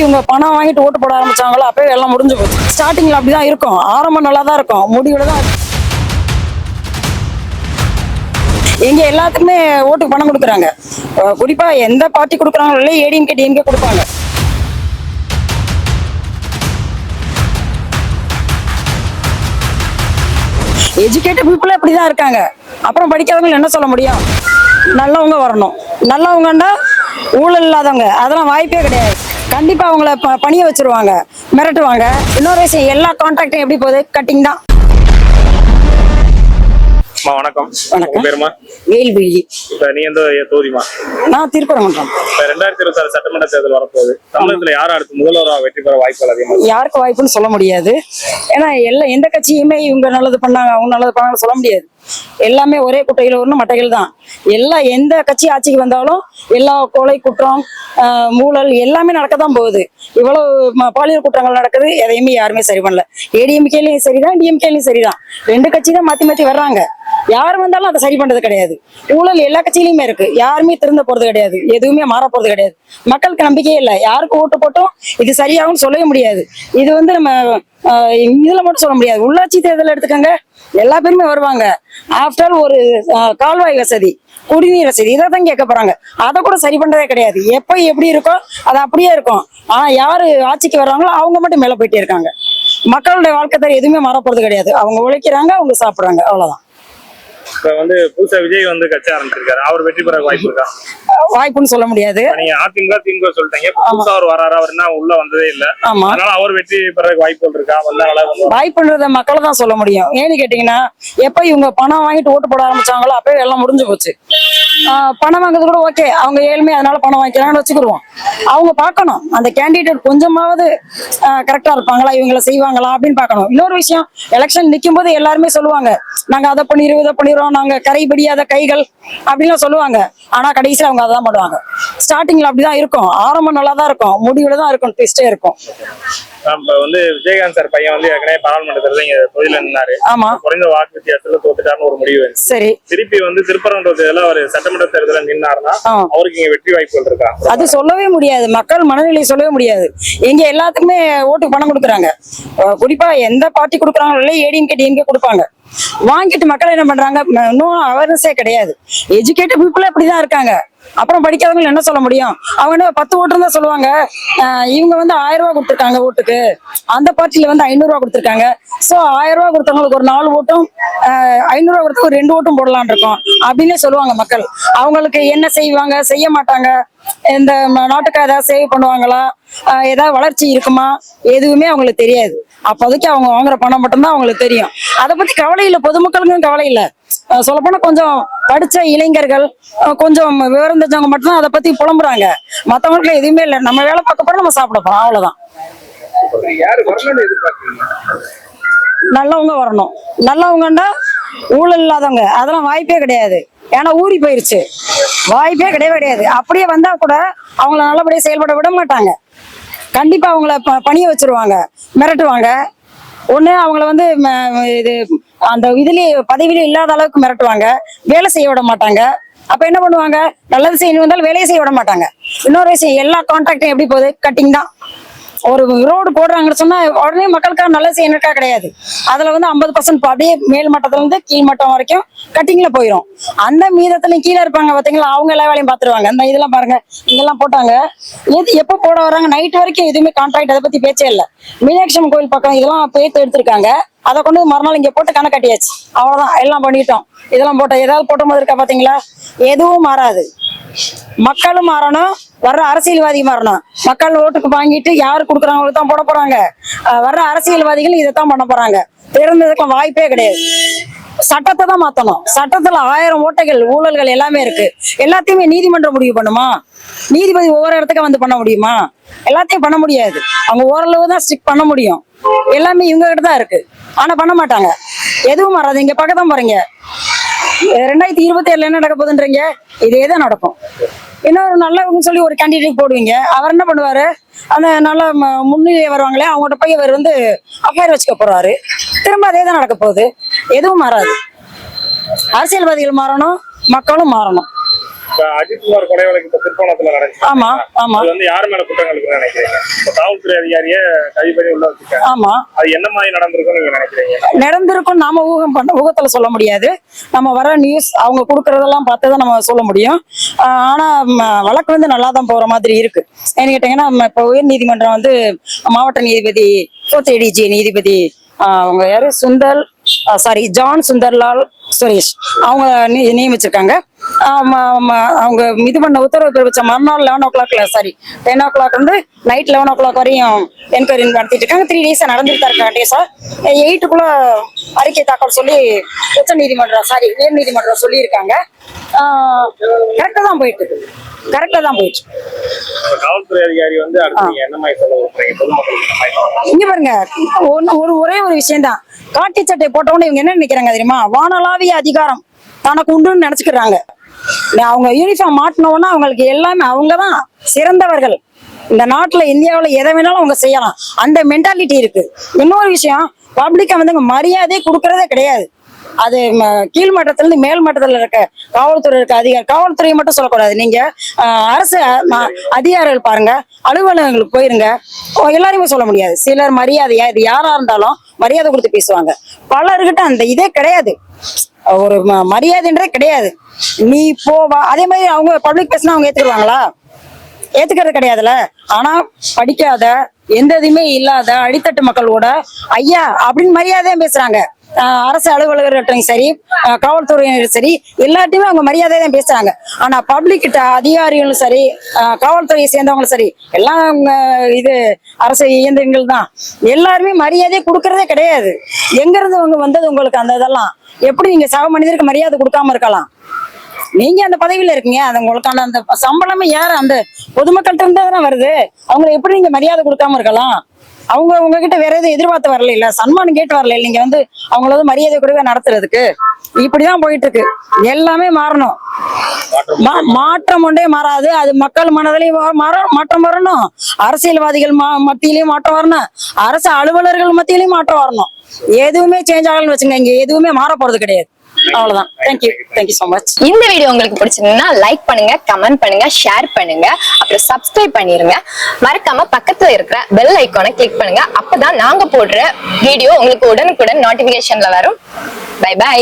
இவங்க பணம் வாங்கிட்டு ஓட்டு போட ஆரம்பிச்சாங்களோ அப்பவே எல்லாம் முடிஞ்சு போச்சு. ஸ்டார்டிங்ல அப்படிதான் இருக்கும். ஆரம்பம் நல்லா தான் இருக்கும். முடிவுல தான் எங்க எல்லாத்துக்குமே ஓட்டுக்கு பணம் கொடுக்குறாங்க. குறிப்பா எந்த பார்ட்டி கொடுக்குறாங்களோ இல்லை ஏடிஎம்கே டிஎம்கே கொடுப்பாங்க. எஜுகேட்டட் பீப்புள் இப்படிதான் இருக்காங்க. அப்புறம் படிக்காதவங்க என்ன சொல்ல முடியும்? நல்லவங்க வரணும். நல்லவங்கண்டா ஊழல் இல்லாதவங்க. அதெல்லாம் வாய்ப்பே கிடையாது. கண்டிப்பா அவங்கள ப- பணிய வச்சிருவாங்க. மிரட்டுவாங்க. இன்னொரு விஷயம் எல்லா கான்ட்ராக்டும் எப்படி போகுது? கட்டிங் தான். வணக்கம். வணக்கம். பேருமா? வேல்விழி. இப்ப நீ எந்த தொகுதிமா நான் திருப்பரங்குன்றம். இப்ப ரெண்டாயிரத்தி இருபத்தி ஆறு சட்டமன்ற தேர்தல் வரப்போகுது. தமிழகத்துல யார் அடுத்து முதல்வராக வெற்றி பெற வாய்ப்புகள் அதிகமா இருக்கு? யாருக்கு வாய்ப்புன்னு சொல்ல முடியாது. ஏன்னா எல்லா எந்த கட்சியுமே இவங்க நல்லது பண்ணாங்க அவங்க நல்லது பண்ணாங்க சொல்ல முடியாது. எல்லாமே ஒரே குட்டையில் ஒன்று மட்டைகள் தான். எல்லா எந்த கட்சி ஆட்சிக்கு வந்தாலும் எல்லா கொலை குற்றம் ஆஹ், ஊழல் எல்லாமே நடக்க தான் போகுது. இவ்வளவு பாலியல் குற்றங்கள் நடக்குது எதையுமே யாருமே சரி பண்ணல. ஏடிஎம்கேலையும் சரிதான் டிஎம்கேலையும் சரிதான். ரெண்டு கட்சி தான் மாற்றி மாத்தி வர்றாங்க. யார் வந்தாலும் அதை சரி பண்றது கிடையாது. ஊழல் எல்லா கட்சியிலுமே இருக்கு. யாருமே திருந்த போறது கிடையாது. எதுவுமே மாற போறது கிடையாது. மக்களுக்கு நம்பிக்கையே இல்லை. யாருக்கு ஓட்டு போட்டோம் இது சரியாகும்னு சொல்லவே முடியாது. இது வந்து நம்ம இதுல மட்டும் சொல்ல முடியாது. உள்ளாட்சி தேர்தல் எடுத்துக்கோங்க. எல்லா பேருமே வருவாங்க. ஆஃப்டர் ஒரு கால்வாய் வசதி குடிநீர் வசதி இதை தான் கேட்க போறாங்க. அதை கூட சரி பண்றதே கிடையாது. எப்போ எப்படி இருக்கோ அது அப்படியே இருக்கும். ஆனா யாரு ஆட்சிக்கு வர்றாங்களோ அவங்க மட்டும் மேல போயிட்டே இருக்காங்க. மக்களுடைய வாழ்க்கை தர எதுவுமே மாற கிடையாது. அவங்க உழைக்கிறாங்க அவங்க சாப்பிடுறாங்க. அவ்வளவுதான். இப்ப வந்து புதுசா விஜய் வந்து கட்சி ஆரம்பிச்சிருக்காரு. அவர் வெற்றி பெற வாய்ப்பு இருக்கா? வாய்ப்புன்னு சொல்ல முடியாது. அதிமுக திமுக சொல்லிட்டீங்க. புதுசா அவர் வராரு அவர் என்ன உள்ள வந்ததே இல்ல. ஆமா. அதனால அவர் வெற்றி பெற வாய்ப்புகள் இருக்கா? வந்து வாய்ப்புன்றத மக்களை தான் சொல்ல முடியும். ஏன்னு கேட்டீங்கன்னா எப்ப இவங்க பணம் வாங்கிட்டு ஓட்டு போட ஆரம்பிச்சாங்களோ அப்பவே எல்லாம் முடிஞ்சு போச்சு. பணம் வாங்குறது கூட ஓகே அவங்க ஏழ்மை அதனால பணம் வாங்கிக்கிறாங்கன்னு வச்சுக்கிடுவோம் அவங்க பார்க்கணும். அந்த கேண்டிடேட் கொஞ்சமாவது கரெக்டா இருப்பாங்களா? இவங்கள செய்வாங்களா? அப்படின்னு பார்க்கணும். இன்னொரு விஷயம் எலெக்ஷன் நிற்கும் போது எல்லாருமே சொல்லுவாங்க நாங்க அதை பண்ணிடுவோம் இதை பண்ணிடுவோம் நாங்க கரைபடியாத கைகள் அப்படின்லாம் சொல்லுவாங்க. ஆனா கடைசியில் அவங்க அதான் பண்ணுவாங்க. ஸ்டார்டிங்ல அப்படிதான் இருக்கும். ஆரம்பம் நல்லா தான் இருக்கும். முடிவுல தான் இருக்கும் ட்விஸ்டே இருக்கும். நம்ம வந்து விஜயகாந்த் சார் பையன் வந்து ஏற்கனவே பாராளுமன்ற தேர்தல் இங்க தொகுதியில நின்னாரு. ஆமா. குறைந்த வாக்கு வித்தியாசத்துல தோத்துட்டாருன்னு ஒரு முடிவு. சரி. திருப்பி வந்து திருப்பரங்குன்ற தேர்தல அவர் சட்டமன்ற தேர்தல நின்னாருன்னா அவருக்கு இங்க வெற்றி வாய்ப்புகள் இருக்கா? அது சொல்லவே முடியாது. மக்கள் மனநிலை சொல்லவே முடியாது. இங்க எல்லாத்துக்குமே ஓட்டுக்கு பணம் கொடுக்குறாங்க. குறிப்பா எந்த பார்ட்டி கொடுக்குறாங்களோ இல்லை ஏடிஎம்கே டிஎம்கே கொடுப்பாங்க. வாங்கிட்டு மக்கள் என்ன பண்றாங்க? இன்னும் அவேர்னஸே கிடையாது. எஜுகேட்டட் பீப்புளே அப்படிதான் இருக்காங்க. அப்புறம் படிக்காதவங்க என்ன சொல்ல முடியும்? அவங்க என்ன பத்து ஓட்டு தான் சொல்லுவாங்க? அஹ் இவங்க வந்து ஆயிரம் ரூபாய் கொடுத்துருக்காங்க ஓட்டுக்கு. அந்த பார்ட்டியில வந்து ஐநூறு ரூபா கொடுத்துருக்காங்க. சோ ஆயிரம் ரூபா கொடுத்தவங்களுக்கு ஒரு நாலு ஓட்டும் ஐநூறு ரூபா கொடுத்து ஒரு ரெண்டு ஓட்டும் போடலாம்னு இருக்கோம். அப்படின்னு சொல்லுவாங்க மக்கள். அவங்களுக்கு என்ன செய்வாங்க? செய்ய மாட்டாங்க. இந்த ம- நாட்டுக்கு ஏதாவது சேவ் பண்ணுவாங்களா? ஏதாவது வளர்ச்சி இருக்குமா? எதுவுமே அவங்களுக்கு தெரியாது. அப்போதைக்கு அவங்க வாங்குற பணம் மட்டும்தான் அவங்களுக்கு தெரியும். அதை பத்தி கவலை இல்லை. பொதுமக்களுக்கும் கவலை இல்லை. சொல்லப்போனா கொஞ்சம் படிச்ச இளைஞர்கள் கொஞ்சம் விவரம் தெரிஞ்சவங்க மட்டும்தான் அதை பத்தி புலம்புறாங்க. மற்றவங்களுக்கு எதுவுமே இல்லை. நம்ம வேலை பார்க்க போறோம் நம்ம சாப்பிட போறோம். அவ்வளவுதான். நல்லவங்க வரணும். நல்லவங்கன்னா ஊழல் இல்லாதவங்க. அதெல்லாம் வாய்ப்பே கிடையாது. ஏன்னா ஊறி போயிருச்சு. வாய்ப்பே கிடையவே கிடையாது. அப்படியே வந்தா கூட அவங்கள நல்லபடியாக செயல்பட விட மாட்டாங்க. கண்டிப்பா அவங்கள ப- பணிய வச்சிருவாங்க. மிரட்டுவாங்க. ஒன்று அவங்கள வந்து ம- இது அந்த இதுலேயே பதவியில இல்லாத அளவுக்கு மிரட்டுவாங்க. வேலை செய்ய விட மாட்டாங்க. அப்ப என்ன பண்ணுவாங்க? நல்லது செய்யணும் வந்தாலும் வேலையை செய்ய விட மாட்டாங்க. இன்னொரு விஷயம் எல்லா கான்ட்ராக்டும் எப்படி போகுது? கட்டிங் தான். ஒரு ரோடு போடுறாங்கன்னு சொன்னா உடனே மக்களுக்காக நல்லது செய்யணுக்கா கிடையாது. அதுல வந்து ஐம்பது பர்சன்ட் அப்படியே மேல் மட்டத்துல இருந்து கீழ் மட்டம் வரைக்கும் கட்டிங்ல போயிடும் அந்த மீதத்துல கீழே இருப்பாங்க பாத்தீங்களா? அவங்க எல்லா வேலையும் பாத்துருவாங்க. அந்த இதெல்லாம் பாருங்க இங்கெல்லாம் போட்டாங்க. எது எப்ப போட வராங்க? நைட் வரைக்கும் எதுவுமே கான்ட்ராக்ட் அதை பத்தி பேச்சே இல்லை. மீனாட்சி அம்மன் கோயில் பக்கம் இதெல்லாம் பேத்து எடுத்திருக்காங்க. அதை கொண்டு மறுநாள் இங்க போட்டு கணக்கு கட்டியாச்சு. அவ்வளவுதான் எல்லாம் பண்ணிட்டோம். இதெல்லாம் போட்டோம் ஏதாவது போட்ட மாதிரி இருக்கா பாத்தீங்களா? எதுவும் மாறாது. மக்களும் மாறணும். வர்ற அரசியல்வாதி மாறணும் மக்கள் ஓட்டுக்கு வாங்கிட்டு யாரு கொடுக்குறாங்களுக்கு தான் போட போறாங்க. வர்ற அரசியல்வாதிகள் இதைத்தான் பண்ண போறாங்க. திறந்ததுக்கு வாய்ப்பே கிடையாது. சட்டத்தை தான் மாத்தணும். சட்டத்துல ஆயிரம் ஓட்டைகள் ஊழல்கள் எல்லாமே இருக்கு. எல்லாத்தையுமே நீதிமன்றம் முடிவு பண்ணுமா? நீதிபதி ஒவ்வொரு இடத்துக்கு வந்து பண்ண முடியுமா? எல்லாத்தையும் பண்ண முடியாது. அவங்க ஓரளவு தான் ஸ்ட்ரிக் பண்ண முடியும். எல்லாமே இவங்க கிட்ட தான் இருக்கு. ஆனா பண்ண மாட்டாங்க. எதுவும் மாறாது இங்க பக்கத்தான் பாருங்க ரெண்டாயிரத்தி இருபத்தி ஏழுல என்ன நடக்க போகுதுன்றீங்க? இதே தான் நடக்கும். இன்னொரு நல்லவங்க சொல்லி ஒரு கேண்டிடேட் போடுவீங்க? அவர் என்ன பண்ணுவாரு? அந்த நல்ல ம- முன்னிலையை வருவாங்களே அவங்கள்ட்ட போய் அவர் வந்து அஃபேர் வச்சுக்க போறாரு. திரும்ப அதே தான் நடக்க போகுது. எதுவும் மாறாது. அரசியல்வாதிகள் மாறணும் மக்களும் மாறணும். அஜித்குமார் கொலை வழக்கு இப்ப திருப்போணத்துல நடந்துச்சு. ஆமா ஆமா. அது வந்து யார் மேல குற்றங்கள் இருக்குன்னு நினைக்கிறீங்க? காவல்துறை அதிகாரியே கைது பண்ணி உள்ள வச்சிருக்காங்க ஆமா. அது என்ன மாதிரி நடந்திருக்கும்னு நீங்க நினைக்கிறீங்க? நடந்திருக்கும் நாம ஊகம் பண்ண ஊகத்துல சொல்ல முடியாது. நம்ம வர நியூஸ் அவங்க கொடுக்கறதெல்லாம் பார்த்து தான் நம்ம சொல்ல முடியும். ஆனா வழக்கு வந்து நல்லா தான் போற மாதிரி இருக்கு. ஏன்னு கேட்டீங்கன்னா இப்போ உயர் நீதிமன்றம் வந்து மாவட்ட நீதிபதி ஃபோர்த் ஏடிஜி நீதிபதி அவங்க யாரு? Sundar sorry John Sundarlal Suresh. அவங்க நியமிச்சிருக்காங்க. அவங்க இது பண்ண உத்தரவு பிறப்பிச்ச மறுநாள் லெவன் ஓ கிளாக்ல சாரி டென் ஓ கிளாக் வந்து நைட் லெவன் ஓ கிளாக் வரையும் என்கொயரி நடத்திட்டு இருக்காங்க. த்ரீ டேஸா நடந்துட்டு இருக்காங்க டேஸா எயிட்டுக்குள்ள அறிக்கை தாக்கல் சொல்லி உச்ச நீதிமன்றம் சாரி உயர் நீதிமன்றம் சொல்லியிருக்காங்க கரெக்டாக தான் போயிட்டு இருக்கு. கரெக்டாக தான். இப்ப காவல்துறை அதிகாரி வந்து என்ன மாதிரி சொல்ல இங்க பாருங்க ஒரு ஒரே ஒரு விஷயம் தான். காட்டி சட்டை போட்டவொடனே இவங்க என்ன நினைக்கிறாங்க தெரியுமா? வானளாவிய அதிகாரம் தனக்கு உண்டுன்னு நினைச்சுக்கிறாங்க. அவங்க யூனிஃபார்ம் மாட்டினோன்னா அவங்களுக்கு எல்லாமே அவங்க தான் சிறந்தவர்கள். இந்த நாட்டுல இந்தியாவுல எதை வேணாலும் அவங்க செய்யலாம். அந்த மென்டாலிட்டி இருக்கு. இன்னொரு விஷயம் பப்ளிக்கை வந்து மரியாதையே கொடுக்கறதே கிடையாது. அது கீழ் மட்டத்துல இருந்து மேல் மட்டத்துல இருக்க காவல்துறை இருக்க அதிகாரி காவல்துறையை மட்டும் சொல்லக்கூடாது. நீங்க அரசு அதிகாரிகள் பாருங்க. அலுவலகங்களுக்கு போயிருங்க. எல்லாரையுமே சொல்ல முடியாது. சிலர் மரியாதையா இது யாரா இருந்தாலும் மரியாதை கொடுத்து பேசுவாங்க. பலர்கிட்ட அந்த இதே கிடையாது. ஒரு ம- மரியாதைன்றதே கிடையாது. நீ போவா அதே மாதிரி அவங்க பப்ளிக் பேசினா அவங்க ஏத்துக்குவாங்களா ஏத்துக்கிறது கிடையாதுல ஆனா படிக்காத எந்த இதுவுமே இல்லாத அடித்தட்டு மக்களோட ஐயா அப்படின்னு மரியாதையா பேசுறாங்க. அரசு அலுவலகர்கள்ட்டையும் சரி காவல்துறையினரும் சரி எல்லாத்தையுமே அவங்க மரியாதை தான் பேசுறாங்க. ஆனா பப்ளிக் கிட்ட அதிகாரிகளும் சரி காவல்துறையை சேர்ந்தவங்களும் சரி எல்லாம் இது அரசு இயந்திரங்கள் தான். எல்லாருமே மரியாதையை கொடுக்கறதே கிடையாது. எங்க இருந்து அவங்க வந்தது உங்களுக்கு அந்த இதெல்லாம்? எப்படி நீங்க சக மனிதருக்கு மரியாதை கொடுக்காம இருக்கலாம்? நீங்க அந்த பதவியில இருக்கீங்க அது உங்களுக்கான அந்த சம்பளமே யார் அந்த பொதுமக்கள்கிட்ட இருந்தா தானே வருது? அவங்களை எப்படி நீங்க மரியாதை கொடுக்காம இருக்கலாம்? அவங்க உங்ககிட்ட வேற எதுவும் எதிர்பார்த்து வரல இல்ல சன்மானம் கேட்டு வரல நீங்க வந்து அவங்கள வந்து மரியாதை குறைவா நடத்துறதுக்கு? இப்படிதான் போயிட்டு இருக்கு எல்லாமே மாறணும். மா- மாற்றம் ஒன்றே மாறாது. அது மக்கள் மனதிலையும் மாற்றம் வரணும். அரசியல்வாதிகள் மா- மாற்றம் வரணும். அரசு அலுவலர்கள் மத்தியிலையும் மாற்றம் வரணும். எதுவுமே சேஞ்ச் ஆகலன்னு வச்சுங்க இங்க எதுவுமே மாற போறது கிடையாது. அவ்வளவுதான். Thank you thank you so much இந்த வீடியோ உங்களுக்கு பிடிச்சிருந்தா லைக் பண்ணுங்க கமெண்ட் பண்ணுங்க ஷேர் பண்ணுங்க. அப்புறம் சப்ஸ்கிரைப் பண்ணிருங்க. மறக்காம பக்கத்துல இருக்கிற பெல் ஐக்கானை கிளிக் பண்ணுங்க. அப்பதான் நாங்க போடுற வீடியோ உங்களுக்கு உடனுக்குடன் நோட்டிபிகேஷன்ல வரும். By by